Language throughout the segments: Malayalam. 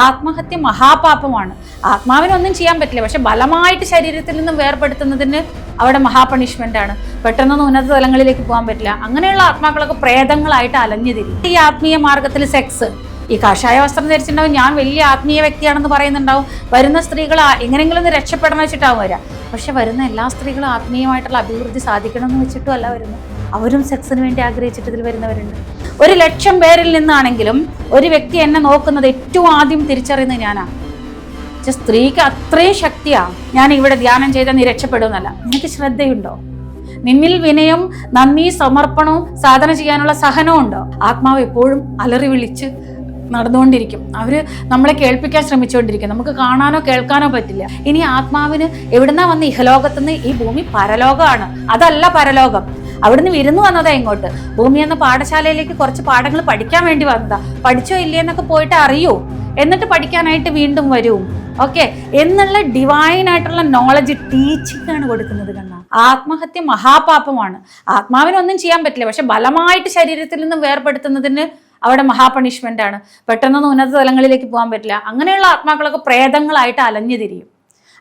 ആത്മഹത്യ മഹാപാപമാണ്. ആത്മാവിനൊന്നും ചെയ്യാൻ പറ്റില്ല. പക്ഷെ ബലമായിട്ട് ശരീരത്തിൽ നിന്നും വേർപെടുത്തുന്നതിന് അവിടെ മഹാപണിഷ്മെന്റ് ആണ്. പെട്ടെന്നൊന്നും ഉന്നത തലങ്ങളിലേക്ക് പോകാൻ പറ്റില്ല. അങ്ങനെയുള്ള ആത്മാക്കളൊക്കെ പ്രേതങ്ങളായിട്ട് അലഞ്ഞു തിരിയും ഈ ആത്മീയ മാർഗത്തിൽ സെക്സ് ഈ കാഷായ വസ്ത്രം ധരിച്ചിട്ടുണ്ടാവും. ഞാൻ വലിയ ആത്മീയ വ്യക്തിയാണെന്ന് പറയുന്നുണ്ടാവും. വരുന്ന സ്ത്രീകൾ എങ്ങനെയെങ്കിലും ഒന്ന് രക്ഷപ്പെടണം വെച്ചിട്ടാവും വരിക. പക്ഷെ വരുന്ന എല്ലാ സ്ത്രീകളും ആത്മീയമായിട്ടുള്ള അഭിവൃദ്ധി സാധിക്കണം എന്ന് വെച്ചിട്ടും അല്ല വരുന്നത്. അവരും സെക്സിന് വേണ്ടി ആഗ്രഹിച്ചിട്ട് ഇതിൽ വരുന്നവരുണ്ട്. ഒരു ലക്ഷം പേരിൽ നിന്നാണെങ്കിലും ഒരു വ്യക്തി എന്നെ നോക്കുന്നത് ഏറ്റവും ആദ്യം തിരിച്ചറിയുന്നത് ഞാനാണ് സ്ത്രീക്ക് അത്രയും ശക്തിയാ. ഞാൻ ഇവിടെ ധ്യാനം ചെയ്താൽ നീ രക്ഷപ്പെടുമെന്നല്ല. നിനക്ക് ശ്രദ്ധയുണ്ടോ? നിന്നിൽ വിനയം നന്ദി സമർപ്പണവും സാധന ചെയ്യാനുള്ള സഹനവും ഉണ്ടോ? ആത്മാവ് എപ്പോഴും അലറി വിളിച്ച് നടന്നുകൊണ്ടിരിക്കും. അവർ നമ്മളെ കേൾപ്പിക്കാൻ ശ്രമിച്ചുകൊണ്ടിരിക്കും. നമുക്ക് കാണാനോ കേൾക്കാനോ പറ്റില്ല. ഇനി ആത്മാവിന് എവിടുന്നാ വന്ന് ഇഹലോകത്തുനിന്ന് ഈ ഭൂമി പരലോകമാണ്. അതല്ല പരലോകം. അവിടുന്ന് വിരുന്ന് വന്നതാ ഇങ്ങോട്ട്. ഭൂമി എന്ന പാഠശാലയിലേക്ക് കുറച്ച് പാഠങ്ങൾ പഠിക്കാൻ വേണ്ടി വന്നതാ. പഠിച്ചോ ഇല്ലേന്നൊക്കെ പോയിട്ട് അറിയൂ. എന്നിട്ട് പഠിക്കാനായിട്ട് വീണ്ടും വരൂ. ഓക്കെ? എന്നുള്ള ഡിവൈൻ ആയിട്ടുള്ള നോളജ് ടീച്ചിങ് ആണ് കൊടുക്കുന്നത് കണ്ണ. ആത്മഹത്യ മഹാപാപമാണ്. ആത്മാവിനൊന്നും ചെയ്യാൻ പറ്റില്ല. പക്ഷെ ബലമായിട്ട് ശരീരത്തിൽ നിന്നും വേർപെടുത്തുന്നതിന് അവിടെ മഹാപണിഷ്മെന്റ് ആണ്. പെട്ടെന്നൊന്നും ഉന്നത തലങ്ങളിലേക്ക് പോകാൻ പറ്റില്ല. അങ്ങനെയുള്ള ആത്മാക്കളൊക്കെ പ്രേതങ്ങളായിട്ട് അലഞ്ഞു തിരിയും.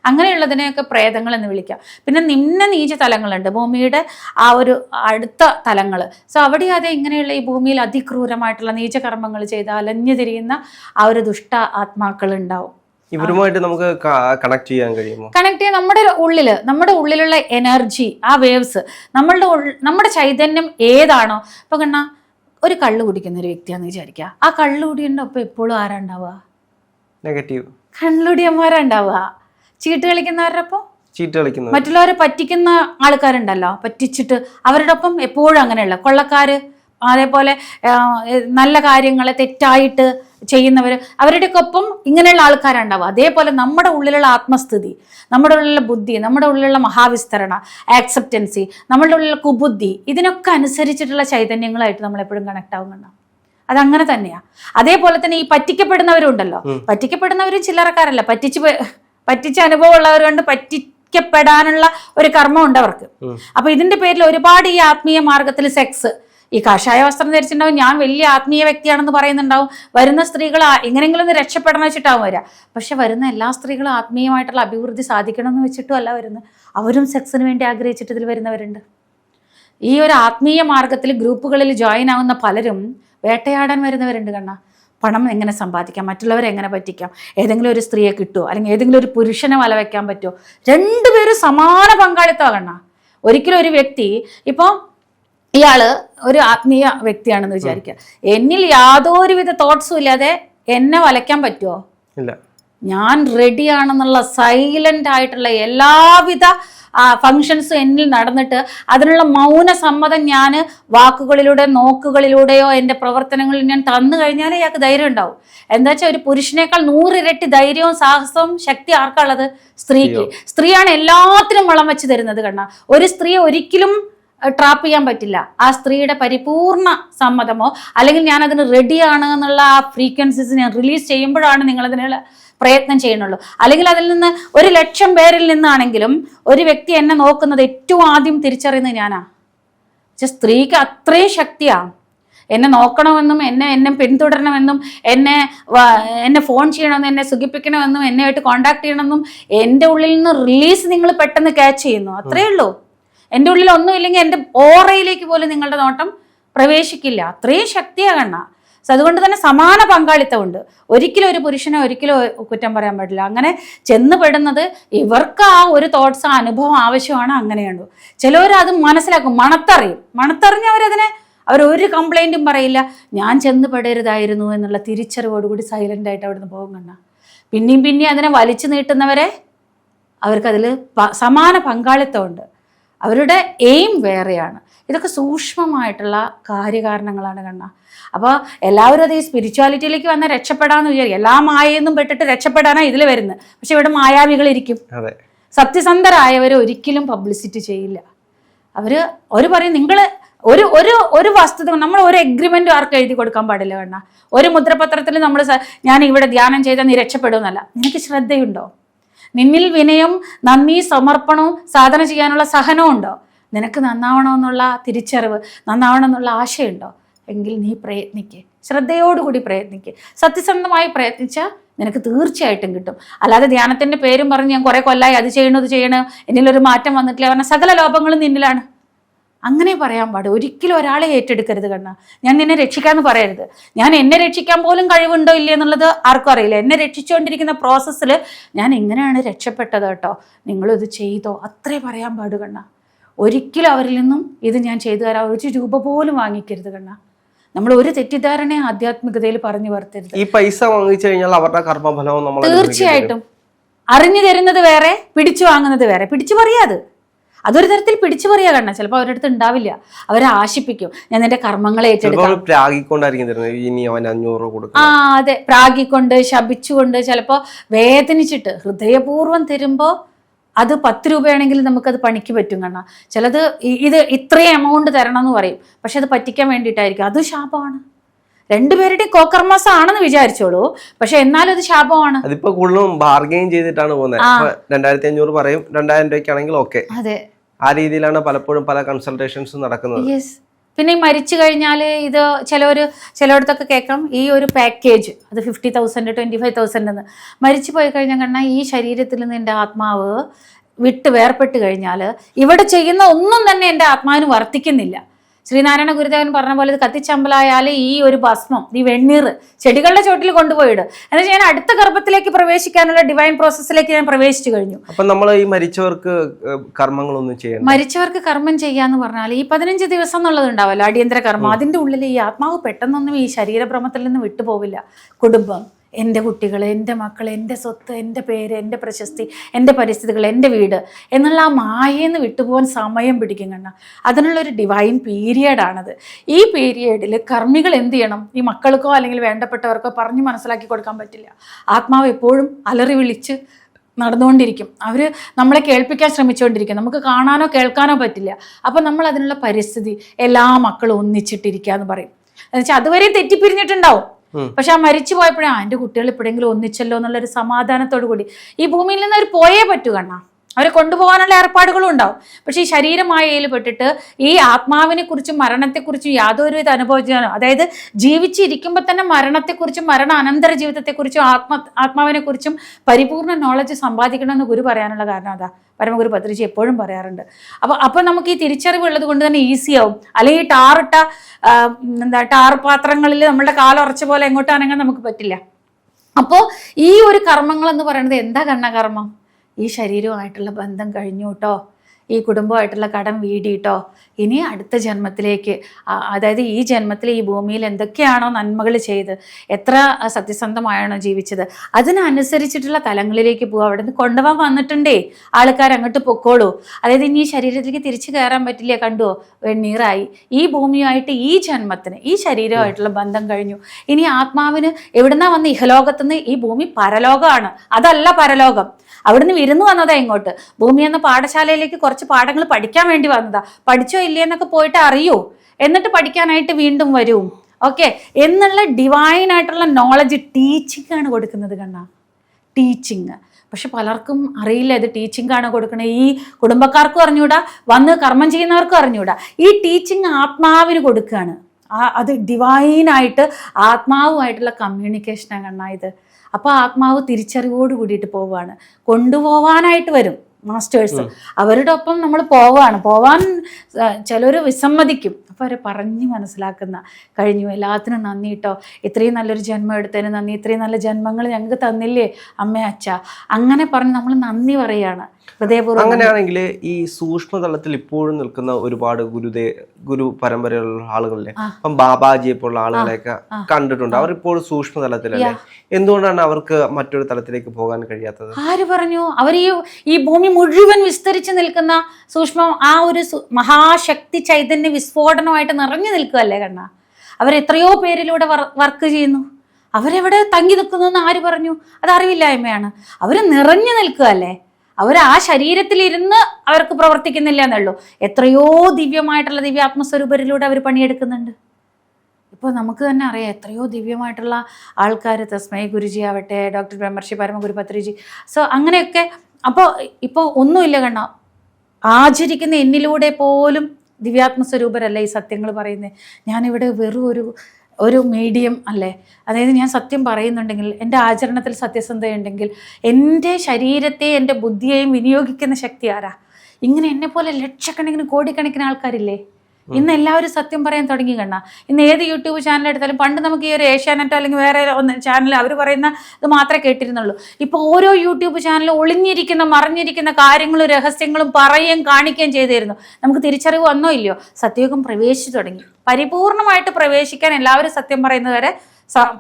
അങ്ങനെയുള്ളതിനെയൊക്കെ പ്രേതങ്ങൾ എന്ന് വിളിക്കാം. പിന്നെ നിമ്ന നീച തലങ്ങളുണ്ട്. ഭൂമിയുടെ ആ ഒരു അടുത്ത തലങ്ങൾ സോ അവിടെ അതെ ഇങ്ങനെയുള്ള ഈ ഭൂമിയിൽ അതിക്രൂരമായിട്ടുള്ള നീചകർമ്മങ്ങൾ ചെയ്ത് അലഞ്ഞു തിരിയുന്ന ആ ഒരു ദുഷ്ട ആത്മാക്കൾ ഉണ്ടാവും. ഇവരുമായിട്ട് നമുക്ക് കണക്ട് ചെയ്യാൻ കഴിയുമോ? കണക്ട് ചെയ്യാൻ നമ്മുടെ ഉള്ളിൽ നമ്മുടെ ഉള്ളിലുള്ള എനർജി ആ വേവ്സ് നമ്മളുടെ നമ്മുടെ ചൈതന്യം ഏതാണോ. ഇപ്പൊ കണ്ണ ഒരു കള്ളു കുടിക്കുന്ന ഒരു വ്യക്തിയാന്ന് വിചാരിക്കുക. ആ കള്ളു കുടിയുടെ ഒപ്പം എപ്പോഴും ആരാ ഉണ്ടാവുക? നെഗറ്റീവ് കള്ളുടിയന്മാരാ ഉണ്ടാവുക. ചീട്ട് കളിക്കുന്നവരുടെ ഒപ്പം ചീട്ട് കളിക്കുന്നത് മറ്റുള്ളവരെ പറ്റിക്കുന്ന ആൾക്കാരുണ്ടല്ലോ. പറ്റിച്ചിട്ട് അവരുടെ ഒപ്പം എപ്പോഴും അങ്ങനെയുള്ള കൊള്ളക്കാര് അതേപോലെ നല്ല കാര്യങ്ങളെ തെറ്റായിട്ട് ചെയ്യുന്നവർ അവരുടെയൊക്കെ ഒപ്പം ഇങ്ങനെയുള്ള ആൾക്കാരുണ്ടാവും അതേപോലെ നമ്മുടെ ഉള്ളിലുള്ള ആത്മസ്ഥിതി നമ്മുടെ ഉള്ളിലുള്ള ബുദ്ധി നമ്മുടെ ഉള്ളിലുള്ള മഹാവിസ്തരണ ആക്സെപ്റ്റൻസി നമ്മുടെ ഉള്ളിലുള്ള കുബുദ്ധി ഇതിനൊക്കെ അനുസരിച്ചിട്ടുള്ള ചൈതന്യങ്ങളായിട്ട് നമ്മൾ എപ്പോഴും കണക്ട് ആവുന്നുണ്ടാവും അതങ്ങനെ തന്നെയാ. അതേപോലെ തന്നെ ഈ പറ്റിക്കപ്പെടുന്നവരുണ്ടല്ലോ. പറ്റിക്കപ്പെടുന്നവരും ചില്ലറക്കാരല്ല. പറ്റിച്ച് പറ്റിച്ച അനുഭവം ഉള്ളവർ കൊണ്ട് പറ്റിക്കപ്പെടാനുള്ള ഒരു കർമ്മം ഉണ്ട് അവർക്ക് അപ്പൊ ഇതിന്റെ പേരിൽ ഒരുപാട് ഈ ആത്മീയ മാർഗത്തിൽ സെക്സ് ഈ കാഷായ വസ്ത്രം ധരിച്ചിട്ടുണ്ടാവും ഞാൻ വലിയ ആത്മീയ വ്യക്തിയാണെന്ന് പറയുന്നുണ്ടാവും വരുന്ന സ്ത്രീകൾ എങ്ങനെങ്കിലും എങ്ങനെയെങ്കിലും ഒന്ന് രക്ഷപ്പെടണം വെച്ചിട്ടാവും വരിക. പക്ഷെ വരുന്ന എല്ലാ സ്ത്രീകളും ആത്മീയമായിട്ടുള്ള അഭിവൃദ്ധി സാധിക്കണമെന്ന് വെച്ചിട്ടും അല്ല വരുന്നത്. അവരും സെക്സിന് വേണ്ടി ആഗ്രഹിച്ചിട്ട് ഇതിൽ വരുന്നവരുണ്ട്. ഈ ഒരു ആത്മീയ മാർഗത്തിൽ ഗ്രൂപ്പുകളിൽ ജോയിൻ ആവുന്ന പലരും വേട്ടയാടാൻ വരുന്നവരുണ്ട് കണ്ണ. പണം എങ്ങനെ സമ്പാദിക്കാം? മറ്റുള്ളവരെ എങ്ങനെ പറ്റിക്കാം? ഏതെങ്കിലും ഒരു സ്ത്രീയെ കിട്ടുമോ അല്ലെങ്കിൽ ഏതെങ്കിലും ഒരു പുരുഷനെ വല വയ്ക്കാൻ പറ്റുമോ രണ്ടുപേരും സമാന പങ്കാളിത്തമാകണ ഒരിക്കലും ഒരു വ്യക്തി ഇപ്പം ഇയാൾ ഒരു ആത്മീയ വ്യക്തിയാണെന്ന് വിചാരിക്കുക. എന്നിൽ യാതൊരുവിധ തോട്ട്സും ഇല്ലാതെ എന്നെ വലയ്ക്കാൻ പറ്റുമോ ഞാൻ റെഡിയാണെന്നുള്ള സൈലന്റ് ആയിട്ടുള്ള എല്ലാവിധ ഫങ്ഷൻസും എന്നിൽ നടന്നിട്ട് അതിനുള്ള മൗന സമ്മതം ഞാൻ വാക്കുകളിലൂടെ നോക്കുകളിലൂടെയോ എന്റെ പ്രവർത്തനങ്ങളിൽ ഞാൻ തന്നു കഴിഞ്ഞാലേ ഇയാൾക്ക് ധൈര്യം ഉണ്ടാവും. എന്താ വെച്ചാൽ ഒരു പുരുഷനേക്കാൾ നൂറിരട്ടി ധൈര്യവും സാഹസവും ശക്തി ആർക്കുള്ളത് സ്ത്രീക്ക്. സ്ത്രീയാണ് എല്ലാത്തിനും വളം വെച്ച് തരുന്നത് കണ്ണ. ഒരു സ്ത്രീയെ ഒരിക്കലും ട്രാപ്പ് ചെയ്യാൻ പറ്റില്ല. ആ സ്ത്രീയുടെ പരിപൂർണ സമ്മതമോ അല്ലെങ്കിൽ ഞാൻ അതിന് റെഡിയാണ് എന്നുള്ള ആ ഫ്രീക്വൻസീസ് ഞാൻ റിലീസ് ചെയ്യുമ്പോഴാണ് നിങ്ങൾ അതിനുള്ള പ്രയത്നം ചെയ്യണുള്ളൂ അല്ലെങ്കിൽ അതിൽ നിന്ന് ഒരു ലക്ഷം പേരിൽ നിന്നാണെങ്കിലും ഒരു വ്യക്തി എന്നെ നോക്കുന്നത് ഏറ്റവും ആദ്യം തിരിച്ചറിയുന്നത് ഞാനാ. പക്ഷെ സ്ത്രീക്ക് അത്രയും ശക്തിയാ. എന്നെ നോക്കണമെന്നും എന്നെ എന്നെ പിന്തുടരണമെന്നും എന്നെ എന്നെ ഫോൺ ചെയ്യണമെന്നും എന്നെ സുഖിപ്പിക്കണമെന്നും എന്നെ ആയിട്ട് കോണ്ടാക്ട് ചെയ്യണമെന്നും എന്റെ ഉള്ളിൽ നിന്ന് റിലീസ് നിങ്ങൾ പെട്ടെന്ന് ക്യാച്ച് ചെയ്യുന്നു. അത്രയേ ഉള്ളൂ. എന്റെ ഉള്ളിൽ ഒന്നും ഇല്ലെങ്കിൽ എന്റെ ഓറയിലേക്ക് പോലും നിങ്ങളുടെ നോട്ടം പ്രവേശിക്കില്ല. അത്രയും ശക്തിയാ കണ്ണ. സോ അതുകൊണ്ട് തന്നെ സമാന പങ്കാളിത്തമുണ്ട്. ഒരിക്കലും ഒരു പുരുഷനെ ഒരിക്കലും കുറ്റം പറയാൻ പാടില്ല. അങ്ങനെ ചെന്നുപെടുന്നത് ഇവർക്ക് ആ ഒരു തോട്ട്സ് ആ അനുഭവം ആവശ്യമാണ് അങ്ങനെയുണ്ട്. ചിലവർ അത് മനസ്സിലാക്കും മണത്തറിയും. മണത്തറിഞ്ഞവരതിനെ അവർ ഒരു കംപ്ലൈന്റും പറയില്ല. ഞാൻ ചെന്ന് പെടരുതായിരുന്നു എന്നുള്ള തിരിച്ചറിവോടുകൂടി സൈലന്റ് ആയിട്ട് അവിടുന്ന് പോകും കണ്ണ. പിന്നെയും പിന്നെയും അതിനെ വലിച്ചു നീട്ടുന്നവരെ അവർക്കതിൽ സമാന പങ്കാളിത്തമുണ്ട്. അവരുടെ എയിം വേറെയാണ്. ഇതൊക്കെ സൂക്ഷ്മമായിട്ടുള്ള കാര്യകാരണങ്ങളാണ് കണ്ണ. അപ്പോൾ എല്ലാവരും അത് ഈ സ്പിരിച്വാലിറ്റിയിലേക്ക് വന്നാൽ രക്ഷപ്പെടാന്ന് വിചാരിക്കും. എല്ലാ മായയെന്നും പെട്ടിട്ട് രക്ഷപ്പെടാനാണ് ഇതിൽ വരുന്നത് പക്ഷെ ഇവിടെ മായാവികളിരിക്കും. സത്യസന്ധരായവർ ഒരിക്കലും പബ്ലിസിറ്റി ചെയ്യില്ല. അവർ അവർ പറയും നിങ്ങൾ ഒരു ഒരു ഒരു വസ്തുത നമ്മൾ ഒരു എഗ്രിമെന്റ് ആർക്കും എഴുതി കൊടുക്കാൻ പാടില്ല കണ്ണ. ഒരു മുദ്രപത്രത്തിൽ നമ്മൾ ഞാൻ ഇവിടെ ധ്യാനം ചെയ്താൽ നീ രക്ഷപ്പെടുമെന്നല്ല. നിനക്ക് ശ്രദ്ധയുണ്ടോ? നിന്നിൽ വിനയം നന്ദി സമർപ്പണവും സാധന ചെയ്യാനുള്ള സഹനവും ഉണ്ടോ? നിനക്ക് നന്നാവണമെന്നുള്ള തിരിച്ചറിവ് നന്നാവണമെന്നുള്ള ആശയുണ്ടോ? എങ്കിൽ നീ പ്രയത്നിക്ക്. ശ്രദ്ധയോടുകൂടി പ്രയത്നിക്കുക സത്യസന്ധമായി പ്രയത്നിച്ചാൽ നിനക്ക് തീർച്ചയായിട്ടും കിട്ടും. അല്ലാതെ ധ്യാനത്തിന്റെ പേരും പറഞ്ഞ് ഞാൻ കുറേ കൊല്ലായി അത് ചെയ്യണോ ഇത് ചെയ്യണോ എന്നിലൊരു മാറ്റം വന്നിട്ടില്ല പറഞ്ഞ സകല ലോപങ്ങളും നിന്നിലാണ്. അങ്ങനെ പറയാൻ പാടില്ല ഒരിക്കലും ഒരാളെ ഏറ്റെടുക്കരുത് കണ്ണ. ഞാൻ നിന്നെ രക്ഷിക്കാമെന്ന് പറയരുത്. ഞാൻ എന്നെ രക്ഷിക്കാൻ പോലും കഴിവുണ്ടോ ഇല്ലേ എന്നുള്ളത് ആർക്കും അറിയില്ല. എന്നെ രക്ഷിച്ചുകൊണ്ടിരിക്കുന്ന പ്രോസസ്സിൽ ഞാൻ എങ്ങനെയാണ് രക്ഷപ്പെട്ടത് കേട്ടോ? നിങ്ങളിത് ചെയ്തോ? അത്രേ പറയാൻ പാടു കണ്ണ. ഒരിക്കലും അവരിൽ നിന്നും ഇത് ഞാൻ ചെയ്തു തരാം. ഒരു രൂപ പോലും വാങ്ങിക്കരുത് കണ്ണ. നമ്മൾ ഒരു തെറ്റിദ്ധാരണ ആധ്യാത്മികതയിൽ പറഞ്ഞു വർത്തരുത് ഈ പൈസ വാങ്ങിച്ചു കഴിഞ്ഞാൽ അവരുടെ കർമ്മഫലവും നമ്മൾ തീർച്ചയായിട്ടും. അറിഞ്ഞു തരുന്നത് വേറെ പിടിച്ചു വാങ്ങുന്നത് വേറെ. പിടിച്ചു പറയാത് അതൊരു തരത്തിൽ പിടിച്ചു പറയാ കണ്ണ. ചിലപ്പോൾ അവരുടെ അടുത്ത് ഉണ്ടാവില്ല. അവരെ ആശിപ്പിക്കും. ഞാൻ നിന്റെ കർമ്മങ്ങളെ ഏറ്റെടുക്കാം. ആ അതെ. പ്രാഗിക്കൊണ്ട് ശപിച്ചുകൊണ്ട് ചിലപ്പോൾ വേദനിച്ചിട്ട് ഹൃദയപൂർവം തരുമ്പോൾ അത് പത്ത് രൂപയാണെങ്കിൽ നമുക്കത് പണിക്ക് പറ്റും കണ്ണ. ചിലത് ഇത് ഇത്രയും എമൗണ്ട് തരണം എന്ന് പറയും. പക്ഷെ അത് പറ്റിക്കാൻ വേണ്ടിയിട്ടായിരിക്കും. അത് ശാപമാണ്. രണ്ടുപേരുടെയും കോക്കർമാസം ആണെന്ന് വിചാരിച്ചോളൂ. പക്ഷെ എന്നാലും അത് ശാപമാണ്. അതിപ്പോ കൂടുതലും ബാർഗെയിൻ ചെയ്തിട്ടാണ് പോകുന്നത്. രണ്ടായിരത്തി അഞ്ഞൂറ് പറയും രണ്ടായിരം രൂപയ്ക്കാണെങ്കിൽ ഓക്കെ അതെ. ആ രീതിയിലാണ് പലപ്പോഴും പല കൺസൾട്ടേഷൻസും നടക്കുന്നത്. പിന്നെ ഈ മരിച്ചു കഴിഞ്ഞാൽ ഇത് ചിലവർ ചിലയിടത്തൊക്കെ കേൾക്കാം ഈ ഒരു പാക്കേജ് അത് fifty thousand twenty five thousand എന്ന് മരിച്ചു പോയി കഴിഞ്ഞാൽ കണ്ടാൽ ഈ ശരീരത്തിൽ നിന്ന് എന്റെ ആത്മാവ് വിട്ട് വേർപെട്ട് കഴിഞ്ഞാൽ ഇവിടെ ചെയ്യുന്ന ഒന്നും തന്നെ എന്റെ ആത്മാവിന് വർത്തിക്കുന്നില്ല. ശ്രീനാരായണ ഗുരുദേവൻ പറഞ്ഞ പോലെ ഇത് കത്തിച്ചമ്പലായാൽ ഈ ഒരു ഭസ്മം ഈ വെണ്ണീർ ചെടികളുടെ ചോട്ടിൽ കൊണ്ടുപോയിട്. എന്നുവെച്ചാൽ ഞാൻ അടുത്ത ഗർഭത്തിലേക്ക് പ്രവേശിക്കാനുള്ള ഡിവൈൻ പ്രോസസ്സിലേക്ക് ഞാൻ പ്രവേശിച്ചു കഴിഞ്ഞു. അപ്പൊ നമ്മൾ ഈ മരിച്ചവർക്ക് കർമ്മങ്ങളൊന്നും ചെയ്യാം മരിച്ചവർക്ക് കർമ്മം ചെയ്യാന്ന് പറഞ്ഞാൽ ഈ പതിനഞ്ച് ദിവസം എന്നുള്ളത് ഉണ്ടാവല്ലോ അടിയന്തര കർമ്മം. അതിന്റെ ഉള്ളിൽ ഈ ആത്മാവ് പെട്ടെന്നൊന്നും ഈ ശരീരഭ്രമത്തിൽ നിന്ന് വിട്ടുപോവില്ല. കുടുംബം. എന്റെ കുട്ടികൾ എന്റെ മക്കൾ എന്റെ സ്വത്ത് എന്റെ പേര് എന്റെ പ്രശസ്തി എന്റെ പരിസ്ഥിതികൾ എന്റെ വീട് എന്നുള്ള ആ മായേന്ന് വിട്ടുപോകാൻ സമയം പിടിക്കും കണ്ണ. അതിനുള്ളൊരു ഡിവൈൻ പീരിയഡാണത് ഈ പീരിയഡിൽ കർമ്മികൾ എന്ത് ചെയ്യണം? ഈ മക്കൾക്കോ അല്ലെങ്കിൽ വേണ്ടപ്പെട്ടവർക്കോ പറഞ്ഞ് മനസ്സിലാക്കി കൊടുക്കാൻ പറ്റില്ല. ആത്മാവ് എപ്പോഴും അലറി വിളിച്ച് നടന്നുകൊണ്ടിരിക്കും. അവർ നമ്മളെ കേൾപ്പിക്കാൻ ശ്രമിച്ചുകൊണ്ടിരിക്കും. നമുക്ക് കാണാനോ കേൾക്കാനോ പറ്റില്ല. അപ്പം നമ്മൾ അതിനുള്ള പരിസ്ഥിതി എല്ലാ മക്കളും ഒന്നിച്ചിട്ടിരിക്കുക എന്ന് പറയും. എന്നുവെച്ചാൽ അതുവരെ തെറ്റിപ്പിരിഞ്ഞിട്ടുണ്ടാവും. പക്ഷെ ആ മരിച്ചു പോയപ്പോഴേ ആ എന്റെ കുട്ടികൾ എപ്പോഴെങ്കിലും ഒന്നിച്ചല്ലോ എന്നുള്ളൊരു സമാധാനത്തോടു കൂടി ഈ ഭൂമിയിൽ നിന്ന് അവർ പോയേ പറ്റൂ കണ്ണാ. അവരെ കൊണ്ടുപോകാനുള്ള ഏർപ്പാടുകളും ഉണ്ടാവും. പക്ഷേ ഈ ശരീരമായയിൽ പെട്ടിട്ട് ഈ ആത്മാവിനെ കുറിച്ചും മരണത്തെക്കുറിച്ചും യാതൊരുവിധ അനുഭവിച്ചാനോ അതായത് ജീവിച്ചിരിക്കുമ്പോൾ തന്നെ മരണത്തെക്കുറിച്ചും മരണ അനന്തര ജീവിതത്തെക്കുറിച്ചും ആത്മ ആത്മാവിനെ കുറിച്ചും പരിപൂർണ നോളജ് സമ്പാദിക്കണമെന്ന് ഗുരു പറയാനുള്ള കാരണം അതാ. പരമഗുരു പത്രിജി എപ്പോഴും പറയാറുണ്ട്. അപ്പോൾ അപ്പോൾ നമുക്ക് ഈ തിരിച്ചറിവ് ഉള്ളത് കൊണ്ട് തന്നെ ഈസിയാവും അല്ലെങ്കിൽ ഈ ടാറിട്ട എന്താ ടാർ പാത്രങ്ങളിൽ നമ്മളുടെ കാലുറച്ച പോലെ എങ്ങോട്ടാണെങ്കിൽ നമുക്ക് പറ്റില്ല. അപ്പോൾ ഈ ഒരു കർമ്മങ്ങൾ എന്ന് പറയുന്നത് എന്താ കർമ്മം ഈ ശരീരവുമായിട്ടുള്ള ബന്ധം കഴിഞ്ഞു കേട്ടോ ഈ കുടുംബമായിട്ടുള്ള കടം വീടിയിട്ടോ ഇനി അടുത്ത ജന്മത്തിലേക്ക് അതായത് ഈ ജന്മത്തിൽ ഈ ഭൂമിയിൽ എന്തൊക്കെയാണോ നന്മകൾ ചെയ്ത് എത്ര സത്യസന്ധമായാണോ ജീവിച്ചത് അതിനനുസരിച്ചിട്ടുള്ള തലങ്ങളിലേക്ക് പോവുക. അവിടെ നിന്ന് കൊണ്ടുപോകാൻ വന്നിട്ടുണ്ടേ ആൾക്കാർ അങ്ങോട്ട് പൊക്കോളൂ. അതായത് ഇനി ഈ ശരീരത്തിലേക്ക് തിരിച്ചു കയറാൻ പറ്റില്ല കണ്ടുവോ വെണ്ണീറായി. ഈ ഭൂമിയുമായിട്ട് ഈ ജന്മത്തിന് ഈ ശരീരമായിട്ടുള്ള ബന്ധം കഴിഞ്ഞു. ഇനി ആത്മാവിന് എവിടുന്നാ വന്ന് ഇഹലോകത്തുനിന്ന് ഈ ഭൂമി പരലോകമാണ്. അതല്ല പരലോകം. അവിടുന്ന് വിരുന്നു വന്നതാ ഇങ്ങോട്ട്. ഭൂമി എന്ന പാഠശാലയിലേക്ക് കുറച്ച് പാഠങ്ങൾ പഠിക്കാൻ വേണ്ടി വന്നതാ. പഠിച്ചോ ഇല്ലേ എന്നൊക്കെ പോയിട്ട് അറിയൂ. എന്നിട്ട് പഠിക്കാനായിട്ട് വീണ്ടും വരൂ. ഓക്കെ എന്നുള്ള ഡിവൈൻ ആയിട്ടുള്ള നോളജ് ടീച്ചിങ് ആണ് കൊടുക്കുന്നത് കണ്ണ. ടീച്ചിങ് പക്ഷെ പലർക്കും അറിയില്ല ഇത് ടീച്ചിങ് ആണ് കൊടുക്കണത് ഈ കുടുംബക്കാർക്കും അറിഞ്ഞൂടാ വന്ന് കർമ്മം ചെയ്യുന്നവർക്കും അറിഞ്ഞൂടാ. ഈ ടീച്ചിങ് ആത്മാവിന് കൊടുക്കുകയാണ്. ആ അത് ഡിവൈനായിട്ട് ആത്മാവുമായിട്ടുള്ള കമ്മ്യൂണിക്കേഷനാണ് കണ്ണ ഇത്. അപ്പോൾ ആത്മാവ് തിരിച്ചറിവോട് കൂടിയിട്ട് പോവുകയാണ് കൊണ്ടുപോവാനായിട്ട് വരും. മാസ്റ്റേഴ്സ്. അവരുടെ ഒപ്പം നമ്മൾ പോവാണ്. പോവാൻ ചിലർ വിസമ്മതിക്കും. അപ്പോൾ അവരെ പറഞ്ഞ് മനസ്സിലാക്കുന്ന കഴിഞ്ഞു. എല്ലാത്തിനും നന്ദി കേട്ടോ ഇത്രയും നല്ലൊരു ജന്മം എടുത്തതിന് നന്ദി. ഇത്രയും നല്ല ജന്മങ്ങൾ ഞങ്ങൾക്ക് തന്നില്ലേ അമ്മ അച്ഛ. അങ്ങനെ പറഞ്ഞ് നമ്മൾ നന്ദി പറയുകയാണ് ഹൃദയപൂർവം അങ്ങനെയാണെങ്കിൽ ഈ സൂക്ഷ്മതലത്തിൽ ഇപ്പോഴും നിൽക്കുന്ന ഒരുപാട് ഗുരുദേ ഗുരു പരമ്പരയിലുള്ള ആളുകളിലെ അപ്പം ബാബാജിയെ പോലുള്ള ആളുകളെയൊക്കെ കണ്ടിട്ടുണ്ട്. അവർ ഇപ്പോഴും സൂക്ഷ്മതലത്തിലല്ലേ? എന്തുകൊണ്ടാണ് അവർക്ക് മറ്റൊരു തലത്തിലേക്ക് പോകാൻ കഴിയാത്തത്? ആര് പറഞ്ഞു? അവർ ഈ ഈ ഭൂമി മുഴുവൻ വിസ്തരിച്ച് നിൽക്കുന്ന സൂക്ഷ്മം ആ ഒരു മഹാശക്തി ചൈതന്യ വിസ്ഫോടനമായിട്ട് നിറഞ്ഞു നിൽക്കുകയല്ലേ കണ്ണ? അവർ എത്രയോ പേരിലൂടെ വർക്ക് ചെയ്യുന്നു. അവരെവിടെ തങ്ങി നിൽക്കുന്നു എന്ന് ആര് പറഞ്ഞു? അത് അറിവില്ലായ്മയാണ്. അവർ നിറഞ്ഞു നിൽക്കുകയല്ലേ? അവർ ആ ശരീരത്തിലിരുന്ന് അവർക്ക് പ്രവർത്തിക്കുന്നില്ല എന്നുള്ളൂ. എത്രയോ ദിവ്യമായിട്ടുള്ള ദിവ്യാത്മസ്വരൂപരിലൂടെ അവർ പണിയെടുക്കുന്നുണ്ട്. ഇപ്പോൾ നമുക്ക് തന്നെ അറിയാം എത്രയോ ദിവ്യമായിട്ടുള്ള ആൾക്കാർ തസ്മയ ഗുരുജി ആവട്ടെ ഡോക്ടർ ബ്രഹ്മർഷി പരമഗുരു പത്രിജി. സോ അങ്ങനെയൊക്കെ അപ്പോൾ ഇപ്പോൾ ഒന്നുമില്ല കണ്ണ. ആചരിക്കുന്ന എന്നിലൂടെ പോലും ദിവ്യാത്മസ്വരൂപരല്ല ഈ സത്യങ്ങൾ പറയുന്നത് ഞാനിവിടെ വെറും ഒരു ഒരു മീഡിയം അല്ലേ? അതായത് ഞാൻ സത്യം പറയുന്നുണ്ടെങ്കിൽ എന്റെ ആചരണത്തിൽ സത്യസന്ധതയുണ്ടെങ്കിൽ എന്റെ ശരീരത്തെ എന്റെ ബുദ്ധിയെയും വിനിയോഗിക്കുന്ന ശക്തി ആരാ? ഇങ്ങനെ എന്നെ പോലെ ലക്ഷക്കണക്കിന് കോടിക്കണക്കിന് ആൾക്കാരില്ലേ? ഇന്ന് എല്ലാവരും സത്യം പറയാൻ തുടങ്ങി കണ്ണ. ഇന്ന് ഏത് യൂട്യൂബ് ചാനൽ എടുത്താലും പണ്ട് നമുക്ക് ഈ ഒരു ഏഷ്യാനെറ്റോ അല്ലെങ്കിൽ വേറെ ഒന്ന് ചാനൽ അവർ പറയുന്ന ഇത് മാത്രമേ കേട്ടിരുന്നുള്ളൂ. ഇപ്പോൾ ഓരോ യൂട്യൂബ് ചാനലും ഒളിഞ്ഞിരിക്കുന്ന മറിഞ്ഞിരിക്കുന്ന കാര്യങ്ങളും രഹസ്യങ്ങളും പറയുകയും കാണിക്കുകയും ചെയ്തിരുന്നു. നമുക്ക് തിരിച്ചറിവ് വന്നോ ഇല്ലയോ? സത്യയോഗം പ്രവേശിച്ചു തുടങ്ങി. പരിപൂർണമായിട്ട് പ്രവേശിക്കാൻ എല്ലാവരും സത്യം പറയുന്നവരെ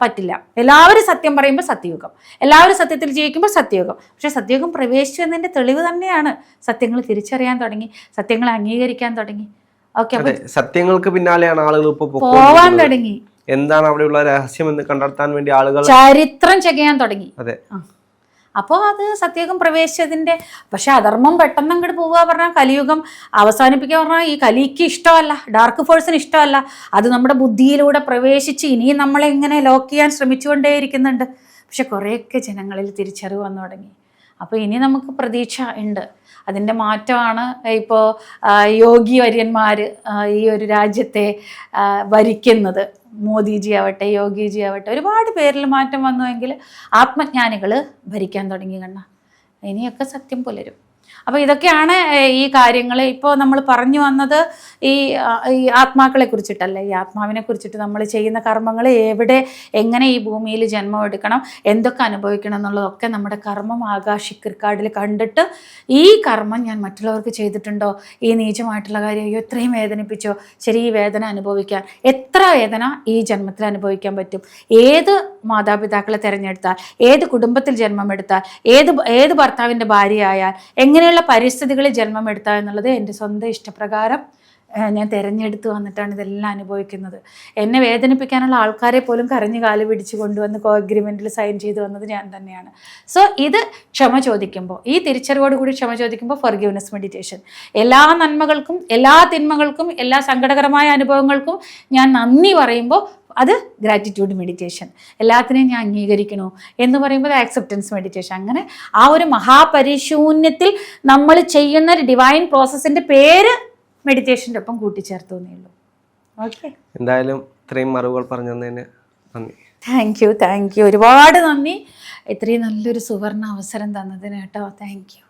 പറ്റില്ല. എല്ലാവരും സത്യം പറയുമ്പോൾ സത്യയുഗം എല്ലാവരും സത്യത്തിൽ ജീവിക്കുമ്പോൾ സത്യയുഗം പക്ഷെ സത്യയുഗം പ്രവേശിച്ചു എന്നതിന്റെ തെളിവ് തന്നെയാണ് സത്യങ്ങൾ തിരിച്ചറിയാൻ തുടങ്ങി സത്യങ്ങളെ അംഗീകരിക്കാൻ തുടങ്ങി. സത്യങ്ങൾക്ക് പിന്നാലെയാണ് ആളുകൾ ഇപ്പൊ പോവാൻ തുടങ്ങി. എന്താണ് അവിടെയുള്ള രഹസ്യം എന്ന് കണ്ടെത്താൻ വേണ്ടി ആളുകൾ ചരിത്രം ചെയ്യാൻ തുടങ്ങി. അതെ. അപ്പോൾ അത് സത്യയുഗം പ്രവേശിച്ചതിന്റെ പക്ഷെ അധർമ്മം പെട്ടെന്ന് അങ്ങോട്ട് പോവുക പറഞ്ഞാൽ കലിയുഗം അവസാനിപ്പിക്കുക പറഞ്ഞാൽ ഈ കലിക്ക് ഇഷ്ടമല്ല ഡാർക്ക് ഫോഴ്സിന് ഇഷ്ടമല്ല. അത് നമ്മുടെ ബുദ്ധിയിലൂടെ പ്രവേശിച്ച് ഇനിയും നമ്മളെ ഇങ്ങനെ ലോക്ക് ചെയ്യാൻ ശ്രമിച്ചുകൊണ്ടേയിരിക്കുന്നുണ്ട്. പക്ഷെ കുറേയൊക്കെ ജനങ്ങളിൽ തിരിച്ചറിവ് വന്നു തുടങ്ങി. അപ്പോൾ ഇനി നമുക്ക് പ്രതീക്ഷ ഉണ്ട്. അതിന്റെ മാറ്റമാണ് ഇപ്പോൾ യോഗി വര്യന്മാർ ഈ ഒരു രാജ്യത്തെ ഭരിക്കുന്നത് മോദിജി ആവട്ടെ യോഗിജി ആവട്ടെ ഒരുപാട് പേരിൽ മാറ്റം വന്നുവെങ്കിൽ ആത്മജ്ഞാനികൾ ഭരിക്കാൻ തുടങ്ങി കണ്ണ. ഇനിയൊക്കെ സത്യം പുലരും. അപ്പോൾ ഇതൊക്കെയാണ് ഈ കാര്യങ്ങൾ ഇപ്പോൾ നമ്മൾ പറഞ്ഞു വന്നത് ഈ ഈ ആത്മാക്കളെ കുറിച്ചിട്ടല്ലേ? ഈ ആത്മാവിനെ കുറിച്ചിട്ട് നമ്മൾ ചെയ്യുന്ന കർമ്മങ്ങൾ എവിടെ എങ്ങനെ ഈ ഭൂമിയിൽ ജന്മം എടുക്കണം എന്തൊക്കെ അനുഭവിക്കണം എന്നുള്ളതൊക്കെ നമ്മുടെ കർമ്മം ആകാശിക് കാർഡിൽ കണ്ടിട്ട് ഈ കർമ്മം ഞാൻ മറ്റുള്ളവർക്ക് ചെയ്തിട്ടുണ്ടോ? ഈ നീചമായിട്ടുള്ള കാര്യം അയ്യോ ഇത്രയും വേദനിപ്പിച്ചോ? ശരി ഈ വേദന അനുഭവിക്കാൻ. എത്ര വേദന ഈ ജന്മത്തിൽ അനുഭവിക്കാൻ പറ്റും? ഏത് മാതാപിതാക്കളെ തിരഞ്ഞെടുത്താൽ ഏത് കുടുംബത്തിൽ ജന്മം എടുത്താൽ ഏത് ഏത് ഭർത്താവിന്റെ ഭാര്യയായാൽ എങ്ങനെയുള്ള പരിസ്ഥിതികളിൽ ജന്മമെടുത്ത എന്നുള്ളത് എന്റെ സ്വന്തം ഇഷ്ടപ്രകാരം ഞാൻ തിരഞ്ഞെടുത്ത് വന്നിട്ടാണ് ഇതെല്ലാം അനുഭവിക്കുന്നത്. എന്നെ വേദനിപ്പിക്കാനുള്ള ആൾക്കാരെ പോലും കരഞ്ഞു കാൽ പിടിച്ച് കൊണ്ടുവന്ന് കോ അഗ്രിമെന്റിൽ സൈൻ ചെയ്ത് വന്നത് ഞാൻ തന്നെയാണ്. സോ ഇത് ക്ഷമ ചോദിക്കുമ്പോൾ ഈ തിരിച്ചറിവോട് കൂടി ക്ഷമ ചോദിക്കുമ്പോൾ ഫർഗിവ്നെസ് മെഡിറ്റേഷൻ എല്ലാ നന്മകൾക്കും എല്ലാ തിന്മകൾക്കും എല്ലാ സങ്കടകരമായ അനുഭവങ്ങൾക്കും ഞാൻ നന്ദി പറയുമ്പോൾ അത് ഗ്രാറ്റിറ്റ്യൂഡ് മെഡിറ്റേഷൻ എല്ലാത്തിനെയും ഞാൻ അംഗീകരിക്കണു എന്ന് പറയുമ്പോൾ ആക്സെപ്റ്റൻസ് മെഡിറ്റേഷൻ അങ്ങനെ ആ ഒരു മഹാപരിശൂന്യത്തിൽ നമ്മൾ ചെയ്യുന്ന ഒരു ഡിവൈൻ പ്രോസസ്സിന്റെ പേര് മെഡിറ്റേഷന്റെ ഒപ്പം കൂട്ടിച്ചേർത്തു എന്നേ ഉള്ളൂ. ഓക്കെ എന്തായാലും ഇത്രയും അറിവുകൾ പറഞ്ഞു തന്നതിന് നന്ദി. താങ്ക് യു താങ്ക് യു ഒരുപാട് നന്ദി. ഇത്രയും നല്ലൊരു സുവർണ അവസരം തന്നതിന് കേട്ടോ. Thank you